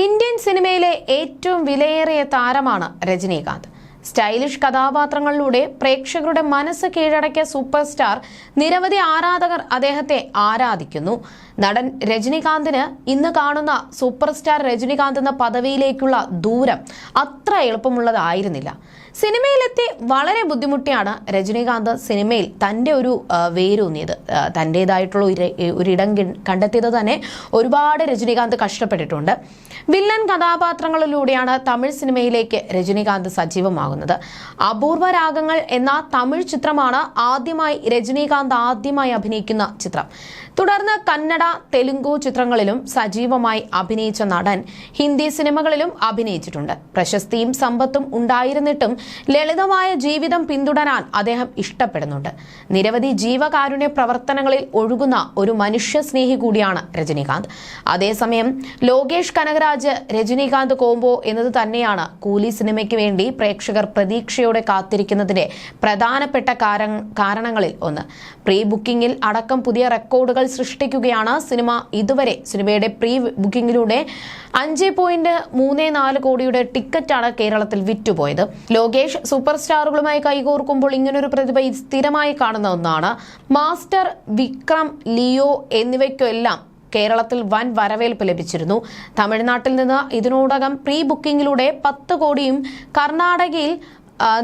Indian സിനിമയിലെ ഏറ്റവും വിലയേറിയ താരമാണ് രജനീകാന്ത്. സ്റ്റൈലിഷ് കഥാപാത്രങ്ങളിലൂടെ പ്രേക്ഷകരുടെ മനസ്സ് കീഴടക്കിയ സൂപ്പർ സ്റ്റാർ നിരവധി ആരാധകർ അദ്ദേഹത്തെ ആരാധിക്കുന്നു. നടൻ രജനീകാന്തിന് ഇന്ന് കാണുന്ന സൂപ്പർ സ്റ്റാർ രജനീകാന്ത് എന്ന പദവിയിലേക്കുള്ള ദൂരം അത്ര എളുപ്പമുള്ളതായിരുന്നില്ല. സിനിമയിലെത്തി വളരെ ബുദ്ധിമുട്ടിയാണ് രജനീകാന്ത് സിനിമയിൽ തന്റെ ഒരു വേരൂന്നിയത്. തന്റേതായിട്ടുള്ള ഒരു ഒരിടം കണ്ടെത്തിയത് തന്നെ ഒരുപാട് രജനീകാന്ത് കഷ്ടപ്പെട്ടിട്ടുണ്ട്. വില്ലൻ കഥാപാത്രങ്ങളിലൂടെയാണ് തമിഴ് സിനിമയിലേക്ക് രജനീകാന്ത് സജീവമാകുന്നത്. അപൂർവ രാഗങ്ങൾ എന്ന തമിഴ് ചിത്രമാണ് ആദ്യമായി രജനീകാന്ത് ആദ്യമായി അഭിനയിക്കുന്ന ചിത്രം. തുടർന്ന് കന്നഡ തെലുങ്കു ചിത്രങ്ങളിലും സജീവമായി അഭിനയിച്ച നടൻ ഹിന്ദി സിനിമകളിലും അഭിനയിച്ചിട്ടുണ്ട്. പ്രശസ്തിയും സമ്പത്തും ഉണ്ടായിരുന്നിട്ടും ലളിതമായ ജീവിതം പിന്തുടരാൻ അദ്ദേഹം ഇഷ്ടപ്പെടുന്നുണ്ട്. നിരവധി ജീവകാരുണ്യ പ്രവർത്തനങ്ങളിൽ ഒഴുകുന്ന ഒരു മനുഷ്യ സ്നേഹി കൂടിയാണ് രജനീകാന്ത്. അതേസമയം ലോകേഷ് കനകരാജ് രജനീകാന്ത് കോംബോ എന്നത് തന്നെയാണ് കൂലി സിനിമയ്ക്ക് വേണ്ടി പ്രേക്ഷകർ പ്രതീക്ഷയോടെ കാത്തിരിക്കുന്നതിന്റെ പ്രധാനപ്പെട്ട കാരണങ്ങളിൽ ഒന്ന്. പ്രീ ബുക്കിംഗിൽ അടക്കം പുതിയ റെക്കോർഡുകൾ സൃഷ്ടിക്കുകയാണ് സിനിമ ഇതുവരെ. സിനിമയുടെ പ്രീ ബുക്കിംഗിലൂടെ അഞ്ച് പോയിന്റ് മൂന്ന് നാല് കോടിയുടെ ടിക്കറ്റാണ് കേരളത്തിൽ വിറ്റുപോയത്. ലോകേഷ് സൂപ്പർ സ്റ്റാറുകളുമായി കൈകോർക്കുമ്പോൾ ഇങ്ങനൊരു പ്രതിഭ സ്ഥിരമായി കാണുന്ന ഒന്നാണ്. മാസ്റ്റർ വിക്രം ലിയോ എന്നിവയ്ക്കെല്ലാം കേരളത്തിൽ വൻ വരവേൽപ്പ് ലഭിച്ചിരുന്നു. തമിഴ്നാട്ടിൽ നിന്ന് ഇതിനോടകം പ്രീ ബുക്കിംഗിലൂടെ പത്ത് കോടിയും കർണാടകയിൽ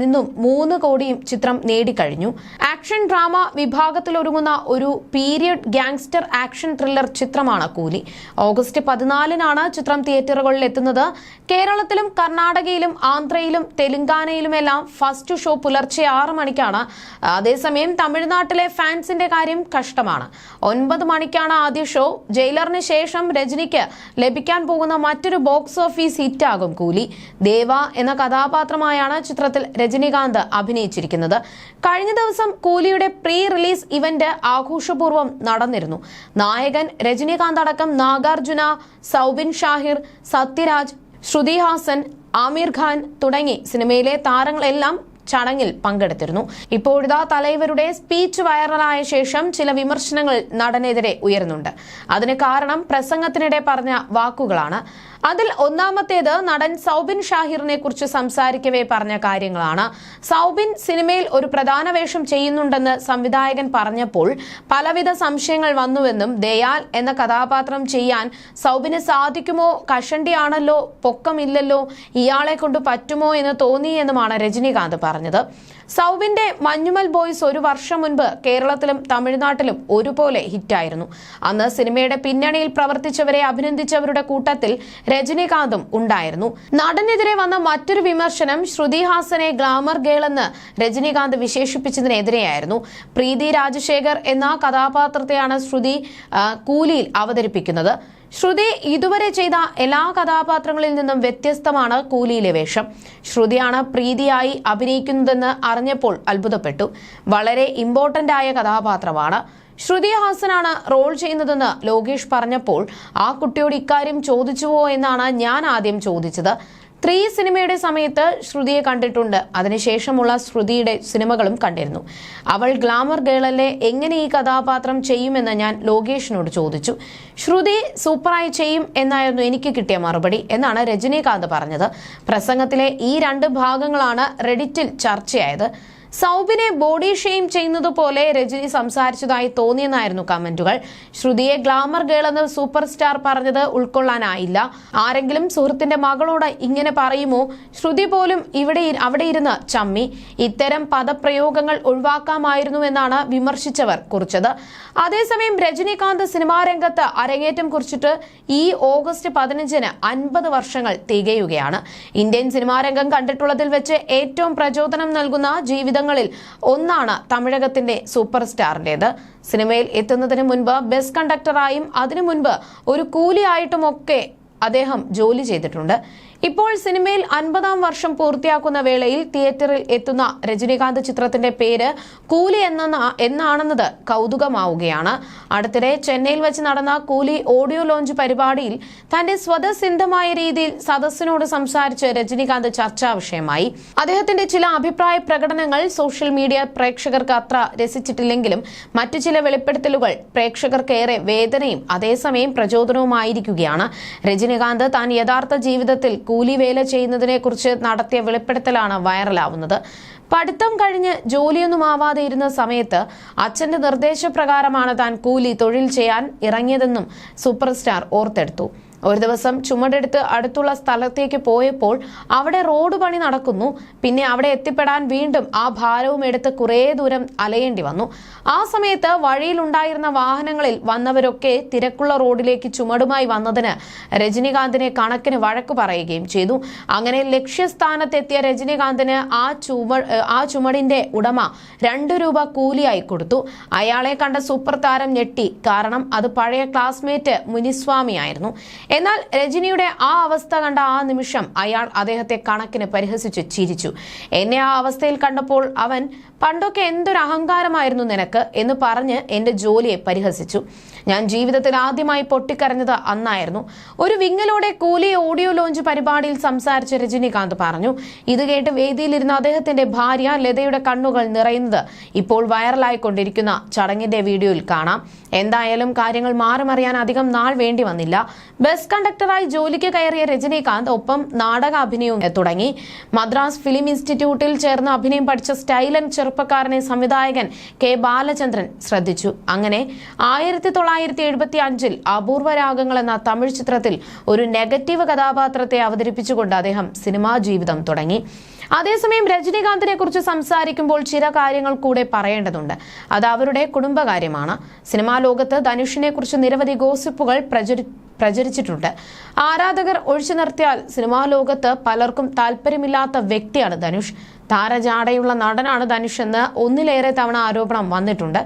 നിന്നും മൂന്ന് കോടിയും ചിത്രം നേടിക്കഴിഞ്ഞു. ആക്ഷൻ ഡ്രാമ വിഭാഗത്തിൽ ഒരുങ്ങുന്ന ഒരു പീരിയഡ് ഗ്യാങ്സ്റ്റർ ആക്ഷൻ ത്രില്ലർ ചിത്രമാണ് കൂലി. ഓഗസ്റ്റ് പതിനാലിനാണ് ചിത്രം തിയേറ്ററുകളിൽ എത്തുന്നത്. കേരളത്തിലും കർണാടകയിലും ആന്ധ്രയിലും തെലുങ്കാനയിലുമെല്ലാം ഫസ്റ്റ് ഷോ പുലർച്ചെ ആറ് മണിക്കാണ്. അതേസമയം തമിഴ്നാട്ടിലെ ഫാൻസിന്റെ കാര്യം കഷ്ടമാണ്. ഒൻപത് മണിക്കാണ് ആദ്യ ഷോ. ജയിലറിന് ശേഷം രജനിക്ക് ലഭിക്കാൻ പോകുന്ന മറ്റൊരു ബോക്സ് ഓഫീസ് ഹിറ്റാകും കൂലി. ദേവ എന്ന കഥാപാത്രമായാണ് ചിത്രത്തിൽ രജനീകാന്ത് അഭിനയിച്ചിരിക്കുന്നത്. കഴിഞ്ഞ ദിവസം കൂലിയുടെ പ്രീ റിലീസ് ഇവന്റ് ആഘോഷപൂർവം നടന്നിരുന്നു. നായകൻ രജനീകാന്ത് അടക്കം നാഗാർജുന സൗബിൻ ഷാഹിർ സത്യരാജ് ശ്രുതി ഹാസൻ ആമിർ ഖാൻ തുടങ്ങി സിനിമയിലെ താരങ്ങളെല്ലാം ചടങ്ങിൽ പങ്കെടുത്തിരുന്നു. ഇപ്പോഴിതാ തലൈവരുടെ സ്പീച്ച് വൈറലായ ശേഷം ചില വിമർശനങ്ങൾ നടനെതിരെ ഉയരുന്നുണ്ട്. അതിന് കാരണം പ്രസംഗത്തിനിടെ പറഞ്ഞ വാക്കുകളാണ്. അതിൽ ഒന്നാമത്തേത് നടൻ സൗബിൻ ഷാഹിറിനെ കുറിച്ച് സംസാരിക്കവേ പറഞ്ഞ കാര്യങ്ങളാണ്. സൗബിൻ സിനിമയിൽ ഒരു പ്രധാന വേഷം ചെയ്യുന്നുണ്ടെന്ന് സംവിധായകൻ പറഞ്ഞപ്പോൾ പലവിധ സംശയങ്ങൾ വന്നുവെന്നും ദയാൽ എന്ന കഥാപാത്രം ചെയ്യാൻ സൗബിന് സാധിക്കുമോ? കഷണ്ടിയാണല്ലോ പൊക്കമില്ലല്ലോ ഇയാളെ കൊണ്ട് പറ്റുമോ എന്ന് തോന്നിയെന്നുമാണ് രജനീകാന്ത് പറഞ്ഞത്. സൗബിന്റെ മഞ്ഞുമൽ ബോയ്സ് ഒരു വർഷം മുൻപ് കേരളത്തിലും തമിഴ്നാട്ടിലും ഒരുപോലെ ഹിറ്റായിരുന്നു. അന്ന് സിനിമയുടെ പിന്നണിയിൽ പ്രവർത്തിച്ചവരെ അഭിനന്ദിച്ചവരുടെ കൂട്ടത്തിൽ രജനീകാന്തും ഉണ്ടായിരുന്നു. നടനെതിരെ വന്ന മറ്റൊരു വിമർശനം ശ്രുതി ഹാസനെ ഗ്ലാമർ ഗേൾ എന്ന് രജനീകാന്ത് വിശേഷിപ്പിച്ചതിനെതിരെയായിരുന്നു. പ്രീതി രാജശേഖർ എന്ന കഥാപാത്രത്തെയാണ് ശ്രുതി കൂലിയിൽ അവതരിപ്പിക്കുന്നത്. ശ്രുതി ഇതുവരെ ചെയ്ത എല്ലാ കഥാപാത്രങ്ങളിൽ നിന്നും വ്യത്യസ്തമാണ് കൂലിയിലെ വേഷം. ശ്രുതിയാണ് പ്രീതിയായി അഭിനയിക്കുന്നതെന്ന് അറിഞ്ഞപ്പോൾ അത്ഭുതപ്പെട്ടു. വളരെ ഇമ്പോർട്ടന്റ് ആയ കഥാപാത്രമാണ്. ശ്രുതി ഹാസനാണ് റോൾ ചെയ്യുന്നതെന്ന് ലോകേഷ് പറഞ്ഞപ്പോൾ ആ കുട്ടിയോട് ഇക്കാര്യം ചോദിച്ചുവോ? എന്നാണ് ഞാൻ ആദ്യം ചോദിച്ചത്. ത്രീ സിനിമയുടെ സമയത്ത് ശ്രുതിയെ കണ്ടിട്ടുണ്ട്. അതിനുശേഷമുള്ള ശ്രുതിയുടെ സിനിമകളും കണ്ടിരുന്നു. അവൾ ഗ്ലാമർ ഗേളല്ലെ എങ്ങനെ ഈ കഥാപാത്രം ചെയ്യുമെന്ന് ഞാൻ ലോകേഷിനോട് ചോദിച്ചു. ശ്രുതി സൂപ്പറായി ചെയ്യും എന്നായിരുന്നു എനിക്ക് കിട്ടിയ മറുപടി എന്നാണ് രജനീകാന്ത് പറഞ്ഞത്. പ്രസംഗത്തിലെ ഈ രണ്ട് ഭാഗങ്ങളാണ് റെഡിറ്റിൽ ചർച്ചയായത്. സൗബിനെ ബോഡി ഷെയിം ചെയ്യുന്നത് പോലെ രജനി സംസാരിച്ചതായി തോന്നിയെന്നായിരുന്നു കമന്റുകൾ. ശ്രുതിയെ ഗ്ലാമർ ഗേൾ എന്ന് സൂപ്പർ സ്റ്റാർ പറഞ്ഞത് ഉൾക്കൊള്ളാനായില്ല. ആരെങ്കിലും സുഹൃത്തിന്റെ മകളോട് ഇങ്ങനെ പറയുമോ? ശ്രുതി പോലും ഇവിടെ അവിടെ ഇരുന്ന് ചമ്മി. ഇത്തരം പദപ്രയോഗങ്ങൾ ഒഴിവാക്കാമായിരുന്നു എന്നാണ് വിമർശിച്ചവർ കുറിച്ചത്. അതേസമയം രജനികാന്ത് സിനിമാ രംഗത്ത് അരങ്ങേറ്റം കുറിച്ചിട്ട് ഈ ഓഗസ്റ്റ് പതിനഞ്ചിന് അൻപത് വർഷങ്ങൾ തികയുകയാണ്. ഇന്ത്യൻ സിനിമാരംഗം കണ്ടിട്ടുള്ളതിൽ വെച്ച് ഏറ്റവും പ്രചോദനം നൽകുന്ന ജീവിതങ്ങളിൽ ഒന്നാണ് തമിഴകത്തിന്റെ സൂപ്പർ സ്റ്റാറിന്റേത് സിനിമയിൽ എത്തുന്നതിന് മുൻപ് ബസ് കണ്ടക്ടറായും അതിനു മുൻപ് ഒരു കൂലിയായിട്ടുമൊക്കെ അദ്ദേഹം ജോലി ചെയ്തിട്ടുണ്ട്. ഇപ്പോൾ സിനിമയിൽ അൻപതാം വർഷം പൂർത്തിയാക്കുന്ന വേളയിൽ തിയേറ്ററിൽ എത്തുന്ന രജനീകാന്ത് ചിത്രത്തിന്റെ പേര് കൂലി എന്ന എന്നാണെന്നത് കൗതുകമാവുകയാണ്. അടുത്തിടെ ചെന്നൈയിൽ വെച്ച് നടന്ന കൂലി ഓഡിയോ ലോഞ്ച് പരിപാടിയിൽ തന്റെ സ്വതസിദ്ധമായ രീതിയിൽ സദസ്സിനോട് സംസാരിച്ച് രജനീകാന്ത് ചർച്ചാ വിഷയമായി. അദ്ദേഹത്തിന്റെ ചില അഭിപ്രായ പ്രകടനങ്ങൾ സോഷ്യൽ മീഡിയ പ്രേക്ഷകർക്ക് അത്ര രസിച്ചിട്ടില്ലെങ്കിലും മറ്റു ചില വെളിപ്പെടുത്തലുകൾ പ്രേക്ഷകർക്ക് ഏറെ വേദനയും അതേസമയം പ്രചോദനവുമായിരിക്കുകയാണ്. രജനീകാന്ത് താൻ യഥാർത്ഥ ജീവിതത്തിൽ കൂലിവേല ചെയ്യുന്നതിനെക്കുറിച്ച് നടത്തിയ വെളിപ്പെടുത്തലാണ് വൈറലാവുന്നത്. പഠിത്തം കഴിഞ്ഞ് ജോലിയൊന്നും ആവാതെ ഇരുന്ന സമയത്ത് അച്ഛന്റെ നിർദ്ദേശപ്രകാരമാണ് താൻ കൂലി തൊഴിൽ ചെയ്യാൻ ഇറങ്ങിയതെന്നും സൂപ്പർ സ്റ്റാർ ഓർത്തെടുത്തു. ഒരു ദിവസം ചുമടെടുത്ത് അടുത്തുള്ള സ്ഥലത്തേക്ക് പോയപ്പോൾ അവിടെ റോഡ് പണി നടക്കുന്നു. പിന്നെ അവിടെ എത്തിപ്പെടാൻ വീണ്ടും ആ ഭാരവും എടുത്ത് കുറേ ദൂരം അലയേണ്ടി വന്നു. ആ സമയത്ത് വഴിയിലുണ്ടായിരുന്ന വാഹനങ്ങളിൽ വന്നവരൊക്കെ തിരക്കുള്ള റോഡിലേക്ക് ചുമടുമായി വന്നതിന് രജനീകാന്തിനെ കണക്കിന് വഴക്ക് പറയുകയും ചെയ്തു. അങ്ങനെ ലക്ഷ്യസ്ഥാനത്തെത്തിയ രജനീകാന്തിന് ആ ചുമ ആ ചുമടിന്റെ ഉടമ രണ്ടു രൂപ കൂലിയായി കൊടുത്തു. അയാളെ കണ്ട സൂപ്പർ താരം ഞെട്ടി. കാരണം അത് പഴയ ക്ലാസ്മേറ്റ് മുനിസ്വാമിയായിരുന്നു. എന്നാൽ രജനിയുടെ ആ അവസ്ഥ കണ്ട ആ നിമിഷം അയാൾ അദ്ദേഹത്തെ കണക്കിന് പരിഹസിച്ച് ചിരിച്ചു. എന്നെ ആ അവസ്ഥയിൽ കണ്ടപ്പോൾ അവൻ പണ്ടൊക്കെ എന്തൊരു അഹങ്കാരമായിരുന്നു നിനക്ക് എന്ന് പറഞ്ഞ് എന്റെ ജോലിയെ പരിഹസിച്ചു. ഞാൻ ജീവിതത്തിൽ ആദ്യമായി പൊട്ടിക്കരഞ്ഞത് അന്നായിരുന്നു. ഒരു വിങ്ങലോടെ കൂലി ഓഡിയോ ലോഞ്ച് പരിപാടിയിൽ സംസാരിച്ച രജനീകാന്ത് പറഞ്ഞു ഇത് കേട്ട് വേദിയിലിരുന്ന അദ്ദേഹത്തിന്റെ ഭാര്യ ലതയുടെ കണ്ണുകൾ നിറയുന്നത് ഇപ്പോൾ വൈറലായിക്കൊണ്ടിരിക്കുന്ന ചടങ്ങിന്റെ വീഡിയോയിൽ കാണാം. എന്തായാലും കാര്യങ്ങൾ മാറിമറിയാൻ അധികം നാൾ വേണ്ടി വന്നില്ല. ബസ് കണ്ടക്ടറായി ജോലിക്ക് കയറിയ രജനീകാന്ത് ഒപ്പം നാടക അഭിനയവും തുടങ്ങി. മദ്രാസ് ഫിലിം ഇൻസ്റ്റിറ്റ്യൂട്ടിൽ ചേർന്ന് അഭിനയം പഠിച്ച സ്റ്റൈലൻ ചെറുപ്പക്കാരനെ സംവിധായകൻ കെ ബാലചന്ദ്രൻ ശ്രദ്ധിച്ചു. അങ്ങനെ ആയിരത്തി തൊള്ളായിരത്തി എഴുപത്തി അഞ്ചിൽ അപൂർവ രാഗങ്ങൾ എന്ന തമിഴ് ചിത്രത്തിൽ ഒരു നെഗറ്റീവ് കഥാപാത്രത്തെ അവതരിപ്പിച്ചുകൊണ്ട് അദ്ദേഹം സിനിമാ ജീവിതം തുടങ്ങി. അതേസമയം രജനീകാന്തിനെ കുറിച്ച് സംസാരിക്കുമ്പോൾ ചില കാര്യങ്ങൾ കൂടെ പറയേണ്ടതുണ്ട്. അത് അവരുടെ കുടുംബകാര്യമാണ്. സിനിമാ ലോകത്ത് ധനുഷിനെ കുറിച്ച് നിരവധി ഗോസിപ്പുകൾ പ്രചരി പ്രചരിച്ചിട്ടുണ്ട്. ആരാധകർ ഒഴിച്ചു നിർത്തിയാൽ സിനിമാ ലോകത്ത് പലർക്കും താല്പര്യമില്ലാത്ത വ്യക്തിയാണ് ധനുഷ്. താരജാടയുള്ള നടനാണ് ധനുഷ് എന്ന് ഒന്നിലേറെ തവണ ആരോപണം വന്നിട്ടുണ്ട്.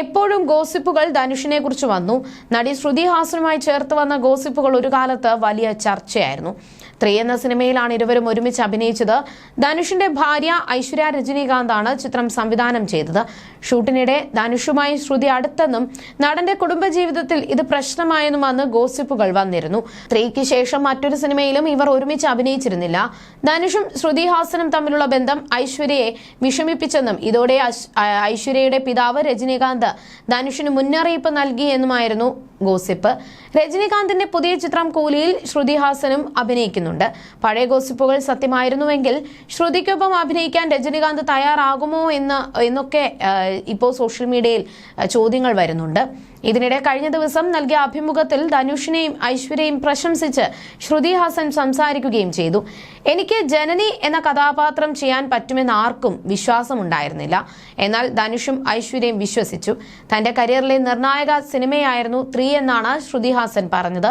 എപ്പോഴും ഗോസിപ്പുകൾ ധനുഷിനെ കുറിച്ച് വന്നു. നടി ശ്രുതി ഹാസനുമായി ചേർത്ത് വന്ന ഗോസിപ്പുകൾ ഒരു കാലത്ത് വലിയ ചർച്ചയായിരുന്നു. ത്രീ എന്ന സിനിമയിലാണ് ഇരുവരും ഒരുമിച്ച് അഭിനയിച്ചത്. ധനുഷിന്റെ ഭാര്യ ഐശ്വര്യ രജനീകാന്താണ് ചിത്രം സംവിധാനം ചെയ്തത്. ഷൂട്ടിനിടെ ധനുഷുമായി ശ്രുതി അടുത്തെന്നും നടന്റെ കുടുംബജീവിതത്തിൽ ഇത് പ്രശ്നമായെന്നും ഗോസിപ്പുകൾ വന്നിരുന്നു. ത്രീക്ക് ശേഷം മറ്റൊരു സിനിമയിലും ഇവർ ഒരുമിച്ച് അഭിനയിച്ചിരുന്നില്ല. ധനുഷും ശ്രുതി ഹാസനും തമ്മിലുള്ള ബന്ധം ഐശ്വര്യയെ വിഷമിപ്പിച്ചെന്നും ഇതോടെ ഐശ്വര്യയുടെ പിതാവ് രജനീകാന്ത് ധനുഷിന് മുന്നറിയിപ്പ് നൽകി നൽകിയെന്നുമായിരുന്നു ഗോസിപ്പ്. രജനീകാന്തിന്റെ പുതിയ ചിത്രം കൂലിയിൽ ശ്രുതി ഹാസനും അഭിനയിക്കുന്നുണ്ട് പഴയ ഗോസിപ്പുകൾ സത്യമായിരുന്നുവെങ്കിൽ ശ്രുതിക്കൊപ്പം അഭിനയിക്കാൻ രജനീകാന്ത് തയ്യാറാകുമോ എന്ന് എന്നൊക്കെ ഇപ്പോൾ സോഷ്യൽ മീഡിയയിൽ ചോദ്യങ്ങൾ വരുന്നുണ്ട്. ഇതിനിടെ കഴിഞ്ഞ ദിവസം നൽകിയ അഭിമുഖത്തിൽ ധനുഷിനെയും ഐശ്വര്യയും പ്രശംസിച്ച് ശ്രുതി ഹാസൻ സംസാരിക്കുകയും ചെയ്തു. എനിക്ക് ജനനി എന്ന കഥാപാത്രം ചെയ്യാൻ പറ്റുമെന്ന് ആർക്കും വിശ്വാസമുണ്ടായിരുന്നില്ല. എന്നാൽ ധനുഷും ഐശ്വര്യയും വിശ്വസിച്ചു. തന്റെ കരിയറിലെ നിർണായക സിനിമയായിരുന്നു ത്രീ എന്നാണ് ശ്രുതി ഹാസൻ പറഞ്ഞത്.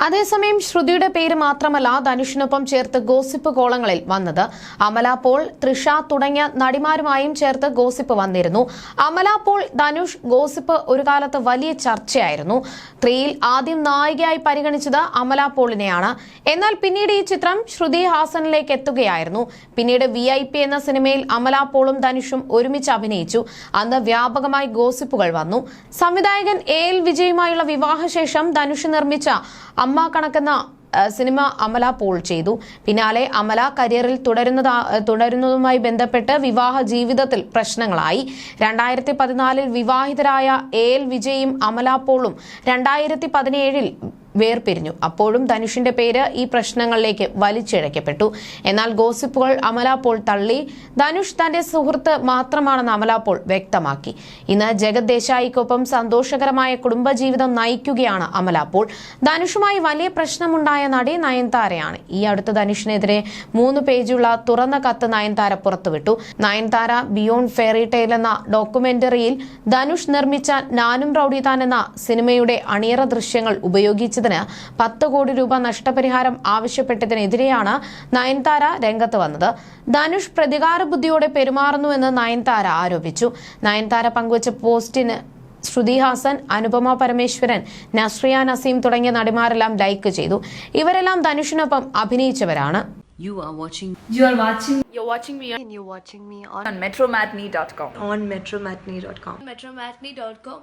അതേസമയം ശ്രുതിയുടെ പേര് മാത്രമല്ല ധനുഷിനൊപ്പം ചേർത്ത് ഗോസിപ്പ് കോളങ്ങളിൽ വന്നത്. അമല പോൾ തൃഷ തുടങ്ങിയ നടിമാരുമായും ചേർത്ത് ഗോസിപ്പ് വന്നിരുന്നു. അമല പോൾ ധനുഷ് ഗോസിപ്പ് ഒരു കാലത്ത് വലിയ ചർച്ചയായിരുന്നു. ത്രീയിൽ ആദ്യം നായികയായി പരിഗണിച്ചത് അമല പോളിനെയാണ്. എന്നാൽ പിന്നീട് ഈ ചിത്രം ശ്രുതി ഹാസനിലേക്ക് എത്തുകയായിരുന്നു. പിന്നീട് വി ഐ പി എന്ന സിനിമയിൽ അമല പോളും ധനുഷും ഒരുമിച്ച് അഭിനയിച്ചു. അന്ന് വ്യാപകമായി ഗോസിപ്പുകൾ വന്നു. സംവിധായകൻ എ എൽ വിജയുമായുള്ള വിവാഹശേഷം ധനുഷ് നിർമ്മിച്ച അമ്മ കണക്കെന്ന സിനിമ അമല പോൾ ചെയ്തു. പിന്നാലെ അമല കരിയറിൽ തുടരുന്നതാ തുടരുന്നതുമായി ബന്ധപ്പെട്ട് വിവാഹ ജീവിതത്തിൽ പ്രശ്നങ്ങളായി. രണ്ടായിരത്തി പതിനാലിൽ വിവാഹിതരായ എ എൽ വിജയും അമല പോളും രണ്ടായിരത്തി പതിനേഴിൽ വേർപിരിഞ്ഞു. അപ്പോഴും ധനുഷിന്റെ പേര് ഈ പ്രശ്നങ്ങളിലേക്ക് വലിച്ചിഴക്കപ്പെട്ടു. എന്നാൽ ഗോസിപ്പുകൾ അമല പോൾ തള്ളി. ധനുഷ് തന്റെ സുഹൃത്ത് മാത്രമാണെന്ന് അമല പോൾ വ്യക്തമാക്കി. ഇന്ന് ജഗത് ദേശായിക്കൊപ്പം സന്തോഷകരമായ കുടുംബജീവിതം നയിക്കുകയാണ് അമല പോൾ ധനുഷുമായി വലിയ പ്രശ്നമുണ്ടായ നടി നയൻതാരയാണ്. ഈ അടുത്ത് ധനുഷിനെതിരെ മൂന്ന് പേജുള്ള തുറന്ന കത്ത് നയൻതാര പുറത്തുവിട്ടു. നയൻതാര ബിയോണ്ട് ഫെയറി ടെയിൽ എന്ന ഡോക്യുമെന്ററിയിൽ ധനുഷ് നിർമ്മിച്ച നാനും റൌഡിതാൻ എന്ന സിനിമയുടെ അണിയറ ദൃശ്യങ്ങൾ ഉപയോഗിച്ചതിന് പത്ത് കോടി രൂപ നഷ്ടപരിഹാരം ആവശ്യപ്പെട്ടതിനെതിരെയാണ് നയൻതാര രംഗത്ത് വന്നത് ധനുഷ് പ്രതികാര ബുദ്ധിയോടെ പെരുമാറുന്നുവെന്ന് നയൻതാര ആരോപിച്ചു നയൻതാര പങ്കുവച്ച പോസ്റ്റിന് ശ്രുതി ഹാസൻ അനുപമ പരമേശ്വരൻ നസ്രിയ നസീം തുടങ്ങിയ നടിമാരെല്ലാം ലൈക്ക് ചെയ്തു ഇവരെല്ലാം ധനുഷിനൊപ്പം അഭിനയിച്ചവരാണ് You are watching You are watching You're watching me and you're watching me on, on metromatney.com. on metromatney.com. Metromatney.com.